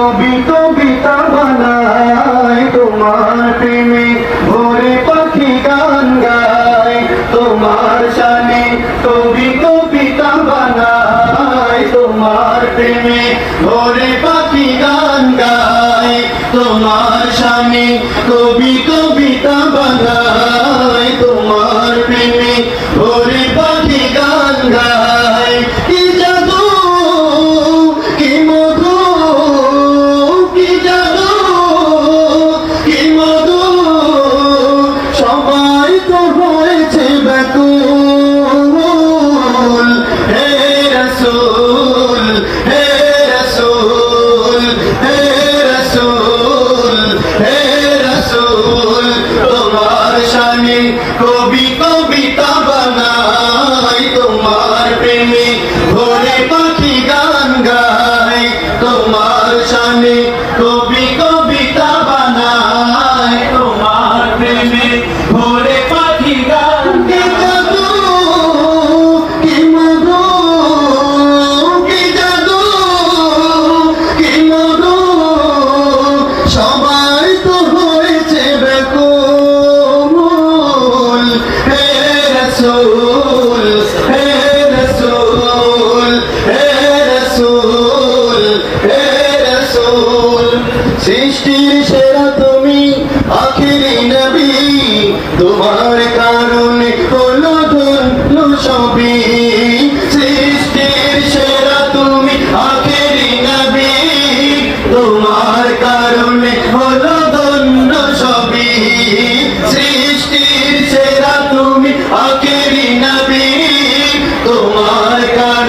কবি তোমার প্রেমে ভোরে পাখি গান তোমার শানে কবি তোমার প্রেমে ভোরে পাখি কবি কবিতা কবি কবিতা বানাই তোমার প্রেমে ভোরে পাখি গান গায় তোমার শানে হে রসুল হে রসুল হে রসুল, সৃষ্টির সেরা তুমি আখিরি নবী, তোমার কারণে হলো ধন্য সবই সৃষ্টির সেরা তুমি আখিরি নবী, তোমার কারণে হলো ধন্য সবই সৃষ্টির সেরা তুমি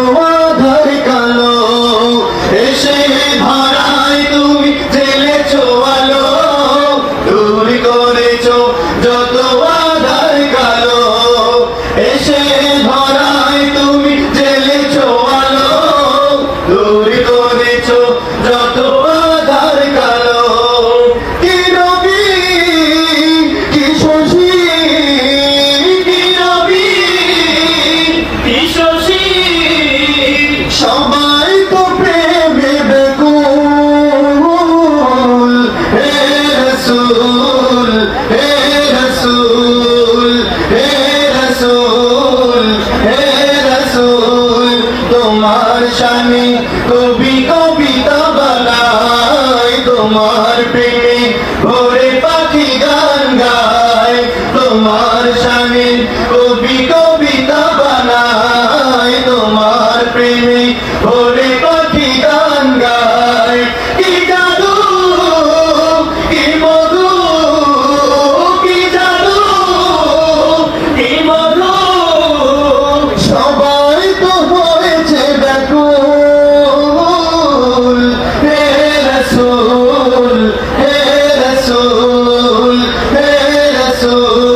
Oh. সবাই তো প্রেমে বেকুল। হে রসুল হে রসুল হে রসুল হে রসুল। তোমার স্বামী কবি কবিতা বানায়, তোমার প্রেম পৃথিবী ভরে পাখি গান গায়। কি জাদু, কি মধু, কি জাদু, কি মধু, সবাই তো হয়েছে ব্যাকুল। হে রসুল হে রসুল হে রসুল।